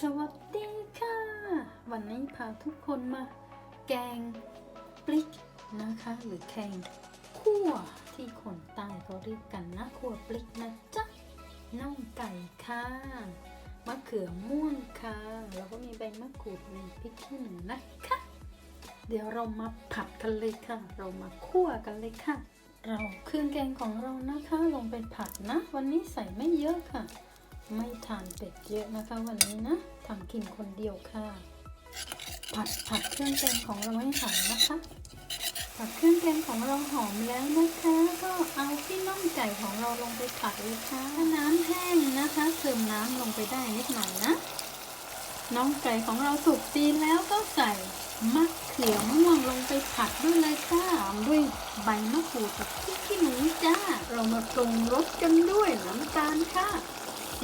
สวัสดีค่ะ วันนี้พาทุกคนมา แกงปลิกนะคะ หรือแกงคั่วที่คนใต้เขาเรียกกันนะคั่วปลิกนะจ๊ะน่องไก่ค่ะมะเขือม่วงค่ะ แล้วก็มีใบมะกรูดมีพริกขี้หนูนะคะ เดี๋ยวเรามาผัดกันเลยค่ะ เรามาคั่วกันเลยค่ะ เราเครื่องแกงของเรานะคะลงไปผัดนะ วันนี้ใส่ไม่เยอะค่ะ ไม่ทานเป็ดเยอะนะคะวันนี้นะทำกินคนเดียวค่ะ ผัดผัดเครื่องแกงของเราให้หอมนะคะ ผัดเครื่องแกงของเราหอมแล้วนะคะ ก็เอาที่น่องไก่ของเราลงไปผัดเลยค่ะถ้าน้ำแห้งนะคะเติมน้ำลงไปได้นิดหน่อยนะน่องไก่ของเราสุกดีแล้วก็ใส่มะเขือม่วงลงไปผัดด้วยเลยค่ะด้วยใบมะกรูดกับพริกขี้หนูจ้า เรามาปรุงรสกันด้วยน้ำตาลค่ะ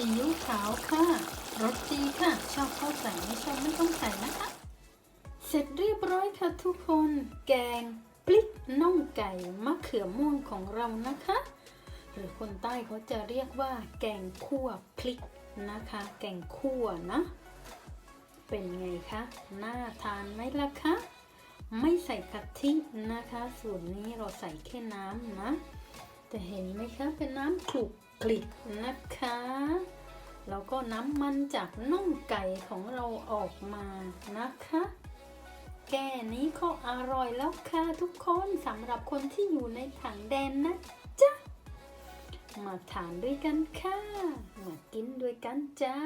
ซีอิ๊วขาวค่ะรสดีค่ะ ชอบเข้าใส่ไม่ชอบไม่ต้องใส่นะคะ เสร็จเรียบร้อยค่ะทุกคน แกงปลิกน่องไก่มะเขือม่วงของเรานะคะ หรือคนใต้เขาจะเรียกว่า แกงคั่วพลิกนะคะ แกงคั่วนะ เป็นไงคะน่าทานไหมล่ะคะไม่ใส่กะทินะคะ ส่วนนี้เราใส่แค่น้ำนะ แต่เห็นไหมคะเป็นน้ำคลุก กลิกนะคะ แล้วก็น้ำมันจากน่องไก่ของเราออกมานะคะ แก่นี้ก็อร่อยแล้วค่ะทุกคนสำหรับคนที่อยู่ในถังแดนนะจ๊ะ มาทานด้วยกันค่ะ มากินด้วยกันจ้า